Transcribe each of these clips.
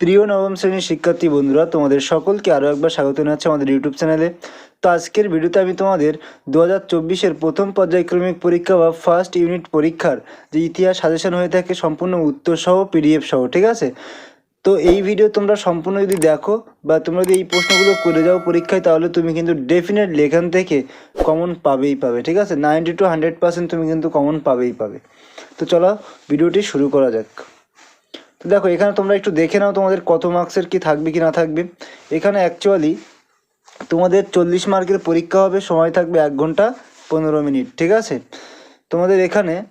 প্রিয় নবম শ্রেণির শিক্ষার্থী বন্ধুরা, তোমাদের সকলকে আরও একবার স্বাগত জানাচ্ছি আমাদের ইউটিউব চ্যানেলে। তো আজকের ভিডিওতে আমি তোমাদের দু হাজার প্রথম পর্যায়ক্রমিক পরীক্ষা বা ফার্স্ট ইউনিট পরীক্ষার যে ইতিহাস সাজেশন হয়ে থাকে, সম্পূর্ণ উত্তর সহ পিডিএফ সহ, ঠিক আছে? তো এই ভিডিও তোমরা সম্পূর্ণ যদি দেখো বা তোমরা যদি এই প্রশ্নগুলো করে যাও পরীক্ষায়, তাহলে তুমি কিন্তু ডেফিনেটলি এখান থেকে কমন পাবেই পাবে, ঠিক আছে? নাইনটি টু হান্ড্রেড পার্সেন্ট তুমি কিন্তু কমন পাবেই পাবে। তো চলো ভিডিওটি শুরু করা যাক। তো দেখো, এখানে তোমরা একটু দেখে নাও তোমাদের কত মার্কসের কি থাকবে কি না থাকবে। এখানে অ্যাকচুয়ালি তোমাদের চল্লিশ মার্কের পরীক্ষা হবে, সময় থাকবে এক ঘণ্টা পনেরো মিনিট, ঠিক আছে? তোমাদের এখানে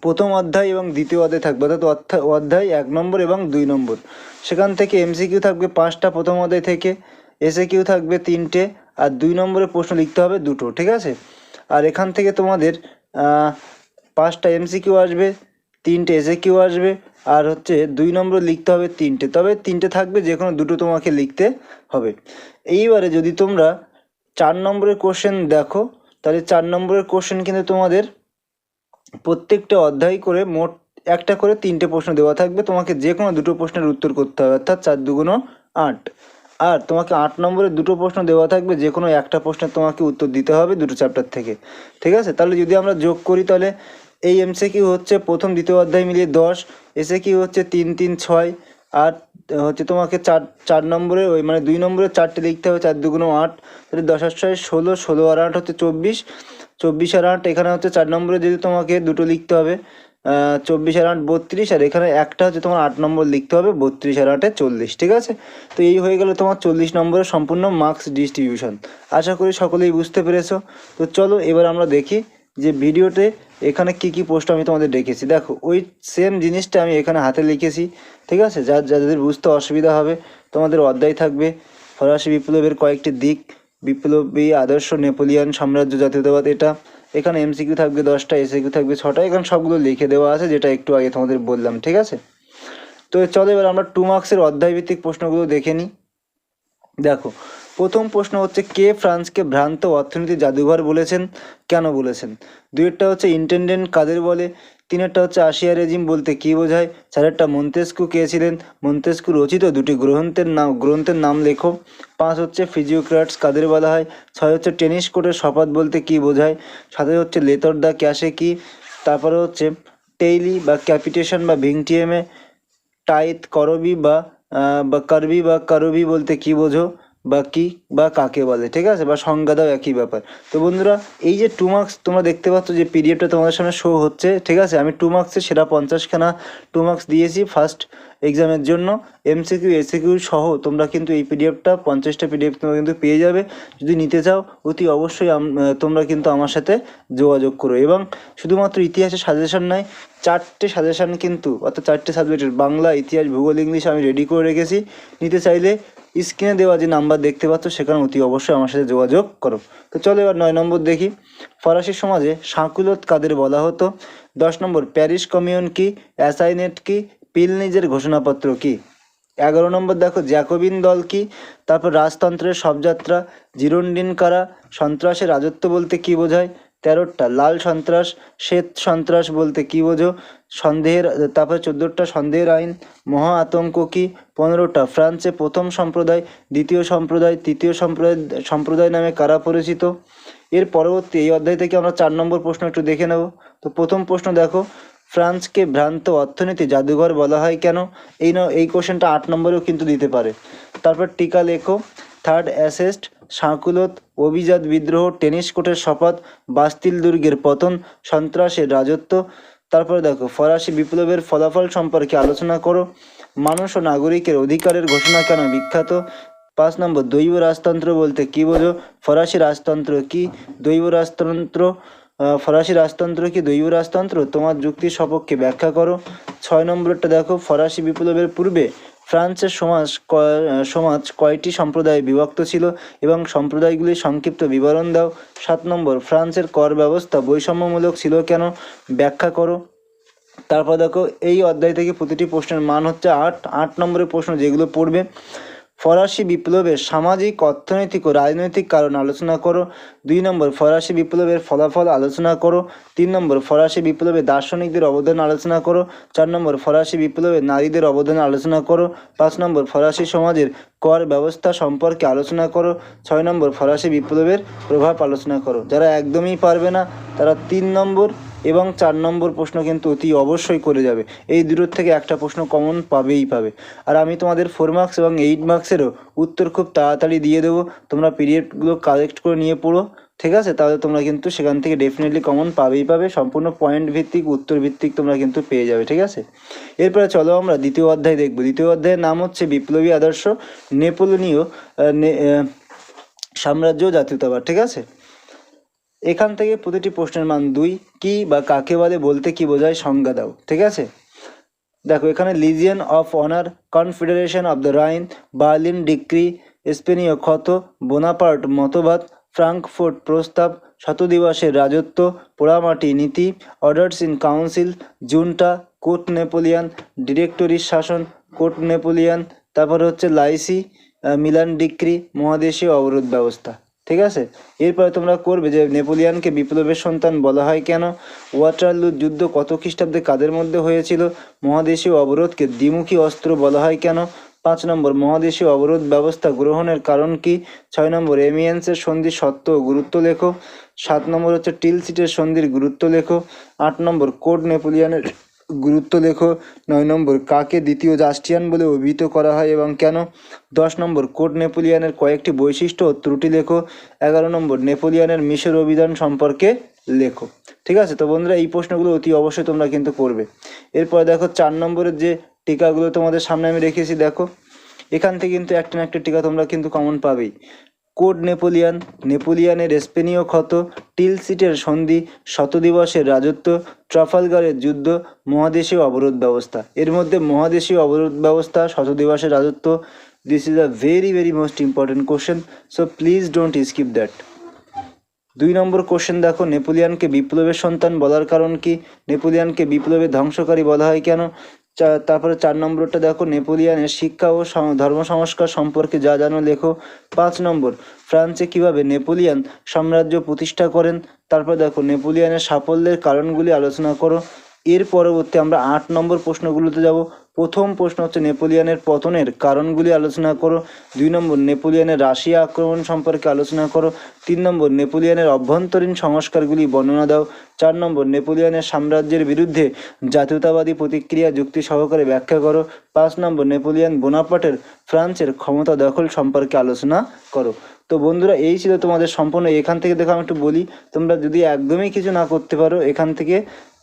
প্রথম অধ্যায় এবং দ্বিতীয় অধ্যায় থাকবে, অর্থাৎ অধ্যা- অধ্যায় এক নম্বর এবং দুই নম্বর। সেখান থেকে এমসিকিউ থাকবে পাঁচটা প্রথম অধ্যায় থেকে এসে কিউ থাকবে তিনটে, আর দুই নম্বরে প্রশ্ন লিখতে হবে দুটো, ঠিক আছে? আর এখান থেকে তোমাদের পাঁচটা এমসিকিউ আসবে, তিনটে এসে কিউ আসবে আর হচ্ছে দুই নম্বর লিখতে হবে তিনটে। তবে তিনটে থাকবে যে কোনো দুটো তোমাকে লিখতে হবে। এইবারে যদি তোমরা চার নম্বরের কোশ্চেন দেখো, তাহলে চার নম্বরের কোশ্চেন কিন্তু তোমাদের প্রত্যেকটা অধ্যায় করে মোট একটা করে তিনটে প্রশ্ন দেওয়া থাকবে। তোমাকে যে কোনো দুটো প্রশ্নের উত্তর করতে হবে, অর্থাৎ চার দুগুণ আট। আর তোমাকে আট নম্বরে দুটো প্রশ্ন দেওয়া থাকবে যে কোনো একটা প্রশ্নের তোমাকে উত্তর দিতে হবে দুটো চ্যাপ্টার থেকে। ঠিক আছে? তাহলে যদি আমরা যোগ করি, তাহলে এই এমসিকিউ হচ্ছে প্রথম, দ্বিতীয় অধ্যায় মিলিয়ে দশ এসে কি হচ্ছে তিন তিন, ছয়, আর হচ্ছে তোমাকে চার চার নম্বরে, ওই মানে দুই নম্বরে চারটে লিখতে হবে, চার দুগুণ আট, তাহলে দশ আর ছয় ষোলো ষোলো আর আট হচ্ছে চব্বিশ চব্বিশ আর আট, এখানে হচ্ছে চার নম্বরে যদি তোমাকে দুটো লিখতে হবে চব্বিশ আর আট বত্রিশ, আর এখানে একটা হচ্ছে তোমার আট নম্বর লিখতে হবে, বত্রিশ আর আটে চল্লিশ, ঠিক আছে? তো এই হয়ে গেল তোমার চল্লিশ নম্বরের সম্পূর্ণ মার্কস ডিস্ট্রিবিউশন আশা করি সকলেই বুঝতে পেরেছ। তো চলো এবার আমরা দেখি যে ভিডিওতে এখানে কি কি পোস্ট আমি তোমাদের রেখেছি দেখো, ওই সেম জিনিসটা আমি এখানে হাতে লিখেছি, ঠিক আছে? যা যাদের বুঝতে অসুবিধা হবে, তোমাদের অধ্যায় থাকবে। ফরাসি বিপ্লবের কয়েকটি দিক, বিপ্লবী আদর্শ নেপোলিয়ান সাম্রাজ্য জাতীয়তাবাদ এটা, এখানে এমসিকিউ থাকবে দশটা এসিকিউ থাকবে ছটা, এখানে সবগুলো লিখে দেওয়া আছে, যেটা একটু আগে তোমাদের বললাম, ঠিক আছে? তো চলো এবার আমরা টু মার্কসের অধ্যায়ভিত্তিক প্রশ্নগুলো দেখে নিই। দেখো প্রথম প্রশ্ন হচ্ছে, কে ফ্রান্সকে ভ্রান্ত অর্থনীতি জাদুঘর বলেছেন? কেন বলেছেন? দুইটা হচ্ছে ইন্টেন্ডেন্ট কাদের বলে? তিনেরটা হচ্ছে আশিয়া রেজিম বলতে কী বোঝায়? চারেরটা মন্তেস্কু কে ছিলেন? মন্তেস্কু রচিত দুটি গ্রন্থের নাম গ্রন্থের নাম লেখো। পাঁচ হচ্ছে ফিজিওক্রাটস কাদের বলা হয়? ছয় হচ্ছে টেনিস কোর্টের শপথ বলতে কী বোঝায়? সাথে হচ্ছে লেতর দ্য ক্যাশে কি? তারপরে হচ্ছে টেইলি বা ক্যাপিটেশন বা ভিংটিএমে, টাইত করবি বা বা কারবি বা কারবি বলতে কি বোঝো? বা কি বা কাকে বলে, ঠিক আছে? বা সংজ্ঞা দাও একই ব্যাপার। তো বন্ধুরা, এই যে টু মার্কস তোমরা দেখতে পাচ্ছ যে পিডিএফটা তোমাদের সামনে শো হচ্ছে, ঠিক আছে? আমি টু মার্কসের সেরা পঞ্চাশখানা টু মার্কস দিয়েছি ফার্স্ট এক্সামের জন্য। এমসিকিউ এসিকিউ সহ তোমরা কিন্তু এই পিডিএফটা পঞ্চাশটা পিডিএফ তোমরা কিন্তু পেয়ে যাবে। যদি নিতে চাও, অতি অবশ্যই তোমরা কিন্তু আমার সাথে যোগাযোগ করো। এবং শুধুমাত্র ইতিহাসের সাজেশন নয় চারটে সাজেশন কিন্তু, অর্থাৎ চারটে সাবজেক্টের বাংলা, ইতিহাস, ভূগোল, ইংলিশ আমি রেডি করে রেখেছি। নিতে চাইলে স্ক্রিনে দেওয়া যে নাম্বার দেখতে পাচ্ছ, সেখানে অতি অবশ্যই আমার সাথে যোগাযোগ করো। তো চলো এবার নয় নম্বর দেখি। ফরাসি সমাজে সাঁকুলত কাদের বলা হতো? দশ নম্বর, প্যারিস কমিউন কি? অ্যাসাইনেট কি? পিলনিজের ঘোষণাপত্র কি? এগারো নম্বর দেখো, জ্যাকোবিন দল কি? তারপর রাজতন্ত্রের সবযাত্রা জিরন্ডিন কারা সন্ত্রাসের রাজত্ব বলতে কি বোঝায়? তেরোটা, লাল সন্ত্রাস, শ্বেত সন্ত্রাস বলতে কি বোঝো? সন্দেহের, তারপর চোদ্দোটা, সন্দেহের আইন, মহা আতঙ্ক কি? পনেরোটা, ফ্রান্সে প্রথম সম্প্রদায়, দ্বিতীয় সম্প্রদায়, তৃতীয় সম্প্রদায় সম্প্রদায় নামে কারা পরিচিত? এর পরবর্তী এই অধ্যায় থেকে আমরা চার নম্বর প্রশ্ন একটু দেখে নেব। তো প্রথম প্রশ্ন দেখো, ফ্রান্সকে ভ্রান্ত অর্থনীতি জাদুঘর বলা হয় কেন? এই এই কোশ্চেনটা আট নম্বরেও কিন্তু দিতে পারে। তারপর টিকা লেখো থার্ড অ্যাসেস্ট সাঁকুলত, অভিজাত বিদ্রোহ, টেনিস কোর্টের শপথ বাস্তিল দুর্গের পতন, সন্ত্রাসের রাজত্ব। তারপরে দেখো, ফরাসি বিপ্লবের ফলাফল সম্পর্কে আলোচনা করো। মানুষ ও নাগরিকের অধিকারের ঘোষণা কেন বিখ্যাত? পাঁচ নম্বর, দৈব রাজতন্ত্র বলতে কি বোঝো? ফরাসি রাজতন্ত্র কি? দৈব রাজতন্ত্র ফরাসি রাজতন্ত্র কি দৈব রাজতন্ত্র? তোমার যুক্তির সপক্ষে ব্যাখ্যা করো। ছয় নম্বরটা দেখো, ফরাসি বিপ্লবের পূর্বে ফ্রান্সের সমাজ সমাজ কয়টি সম্প্রদায়ে বিভক্ত ছিল এবং সম্প্রদায়গুলির সংক্ষিপ্ত বিবরণ দাও? সাত নম্বর, ফ্রান্সের কর ব্যবস্থা বৈষম্যমূলক ছিল কেন? ব্যাখ্যা করো। তারপর দেখো, এই অধ্যায় থেকে প্রতিটি প্রশ্নের মান হচ্ছে আট। আট নম্বরের প্রশ্ন যেগুলো পড়বে ফরাসি বিপ্লবের সামাজিক, অর্থনৈতিক ও রাজনৈতিক কারণ আলোচনা করো। দুই নম্বর, ফরাসি বিপ্লবের ফলাফল আলোচনা করো। তিন নম্বর, ফরাসি বিপ্লবে দার্শনিকদের অবদান আলোচনা করো। চার নম্বর, ফরাসি বিপ্লবে নারীদের অবদান আলোচনা করো। পাঁচ নম্বর, ফরাসি সমাজের কর ব্যবস্থা সম্পর্কে আলোচনা করো। ছয় নম্বর, ফরাসি বিপ্লবের প্রভাব আলোচনা করো। যারা একদমই পারবে না, তারা তিন নম্বর এবং চার নম্বর প্রশ্ন কিন্তু অতি অবশ্যই করে যাবে। এই দুটোর থেকে একটা প্রশ্ন কমন পাবেই পাবে। আর আমি তোমাদের ফোর মার্কস এবং এইট মার্কসেরও উত্তর খুব তাড়াতাড়ি দিয়ে দেবো। তোমরা পিরিয়ডগুলো কালেক্ট করে নিয়ে পড়ো, ঠিক আছে? তাহলে তোমরা কিন্তু সেখান থেকে ডেফিনেটলি কমন পাবেই পাবে। সম্পূর্ণ পয়েন্ট ভিত্তিক, উত্তর ভিত্তিক তোমরা কিন্তু পেয়ে যাবে, ঠিক আছে? এরপরে চলো আমরা দ্বিতীয় অধ্যায় দেখব। দ্বিতীয় অধ্যায়ের নাম হচ্ছে বিপ্লবী আদর্শ নেপোলনীয় সাম্রাজ্য জাতীয়তাবাদ, ঠিক আছে? এখান থেকে প্রতিটি প্রশ্নের মান দুই, কি বা কাকে বলে বলতে কি বোঝায় সংজ্ঞা দাও, ঠিক আছে? দেখো, এখানে legion of honour confederation of the Rhine Berlin decree স্পেনীয় ক্ষত বোনাপার্ট মতবাদ ফ্রাঙ্কফোর্ট প্রস্তাব, শতদিবসের রাজত্ব, পোড়ামাটি নীতি orders in council junta court Napoleon ডিরেক্টরির শাসন কোর্ট নেপোলিয়ান তারপর হচ্ছে লাইসি মিলান ডিক্রি মহাদেশীয় অবরোধ ব্যবস্থা। ঠিক আছে? এরপরে তোমরা করবে যে নেপোলিয়ানকে বিপ্লবের সন্তান বলা হয় কেন? ওয়াটারলু যুদ্ধ কত খ্রিস্টাব্দে কাদের মধ্যে হয়েছিল? মহাদেশীয় অবরোধকে দ্বিমুখী অস্ত্র বলা হয় কেন? পাঁচ নম্বর, মহাদেশীয় অবরোধ ব্যবস্থা গ্রহণের কারণ কি? ছয় নম্বর, এমিয়েন্সের সন্ধি সত্য গুরুত্ব লেখো। সাত নম্বর হচ্ছে টিলসিটের সন্ধির গুরুত্ব লেখো। আট নম্বর, কোড নেপোলিয়ানের গুরুত্ব লেখো। নয় নম্বর, কাকে দ্বিতীয় জাস্টিয়ান বলে অভিহিত করা হয় এবং কেন? দশ নম্বর কোট নেপোলিয়ানের কয়েকটি বৈশিষ্ট্য ও ত্রুটি লেখো। এগারো নম্বর, নেপোলিয়ানের মিশর অভিযান সম্পর্কে লেখো। ঠিক আছে? তো বন্ধুরা, এই প্রশ্নগুলো অতি অবশ্যই তোমরা কিন্তু করবে। এরপর দেখো, চার নম্বরের যে টিকাগুলো তোমাদের সামনে আমি রেখেছি, দেখো। এখান থেকে কিন্তু একটা না একটা টিকা তোমরা কিন্তু কমন পাবেই। Code Napoleon. নেপোলিয়ানের স্পেনীয় ক্ষত টিলসিটের সন্ধি, শতদিবসের রাজত্ব, ট্রাফালগারের যুদ্ধ, মহাদেশীয় অবরোধ ব্যবস্থা। এর মধ্যে মহাদেশীয় অবরোধ ব্যবস্থা, শতদিবসের রাজত্ব this is a very very most important question so please don't skip that দুই নম্বর কোশ্চেন দেখো, নেপোলিয়ানকে বিপ্লবের সন্তান বলার কারণ কি? নেপোলিয়ানকে বিপ্লবের ধ্বংসকারী বলা হয় কেন? তারপরে চার নম্বরটা দেখো, নেপোলিয়ানের শিক্ষা ও ধর্ম সংস্কার সম্পর্কে যা জানো লেখো। পাঁচ নম্বর, ফ্রান্সে কীভাবে নেপোলিয়ান সাম্রাজ্য প্রতিষ্ঠা করেন? তারপর দেখো, নেপোলিয়ানের সাফল্যের কারণগুলি আলোচনা করো। এর পরবর্তী আমরা আট নম্বর প্রশ্নগুলোতে যাব। প্রথম প্রশ্ন হচ্ছে নেপোলিয়ানের পতনের কারণগুলি আলোচনা করো। দুই নম্বর, নেপোলিয়ানের রাশিয়া আক্রমণ সম্পর্কে আলোচনা করো। তিন নম্বর, নেপোলিয়ানের অভ্যন্তরীণ সংস্কারগুলি বর্ণনা দাও। চার নম্বর, নেপোলিয়ানের সাম্রাজ্যের বিরুদ্ধে জাতীয়তাবাদী প্রতিক্রিয়া যুক্তি সহকারে ব্যাখ্যা করো। পাঁচ নম্বর, নেপোলিয়ান বোনাপার্টের ফ্রান্সের ক্ষমতা দখল সম্পর্কে আলোচনা করো। তো বন্ধুরা, এই ছিল তোমাদের সম্পূর্ণ। এখান থেকে দেখো, আমি একটু বলি, তোমরা যদি একদমই কিছু না করতে পারো, এখান থেকে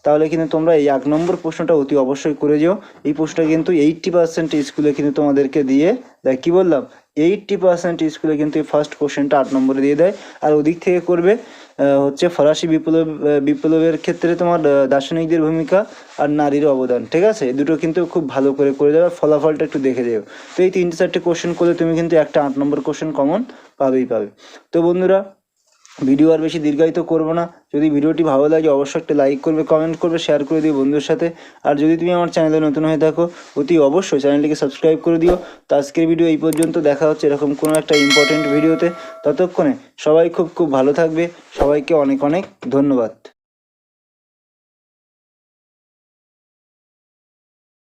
তাহলে কিন্তু তোমরা এই এক নম্বর প্রশ্নটা অতি অবশ্যই করে যেও। এই প্রশ্নটা কিন্তু এইট্টি পার্সেন্ট স্কুলে কিন্তু তোমাদেরকে দিয়ে দেয়। কী বললাম? এইট্টি পার্সেন্ট স্কুলে কিন্তু এই ফার্স্ট কোশ্চেনটা আট নম্বরে দিয়ে দেয়। আর ওদিক থেকে করবে হচ্ছে ফরাসি বিপ্লব বিপ্লবের ক্ষেত্রে তোমার দার্শনিকদের ভূমিকা আর নারীর অবদান, ঠিক আছে? দুটো কিন্তু খুব ভালো করে করে যাবে ফলাফলটা একটু দেখে যাও। তো এই তিনটে চারটে কোশ্চেন করলে তুমি কিন্তু একটা আট নম্বর কোশ্চেন কমন পাবেই পাবে। তো বন্ধুরা ভিডিও আর বেশি দীর্ঘায়িত করব না। যদি ভিডিওটি ভালো লাগে, অবশ্যই একটা লাইক করবে কমেন্ট করবে শেয়ার করে দিও বন্ধুর সাথে। আর যদি তুমি আমার চ্যানেলে নতুন হয়ে থাকো, অতি অবশ্যই চ্যানেলটিকে সাবস্ক্রাইব করে দিও। তো আজকের ভিডিও এই পর্যন্ত, দেখা হচ্ছে এরকম কোনো একটা ইম্পর্টেন্ট ভিডিওতে ততক্ষণে সবাই খুব খুব ভালো থাকবে। সবাইকে অনেক অনেক ধন্যবাদ।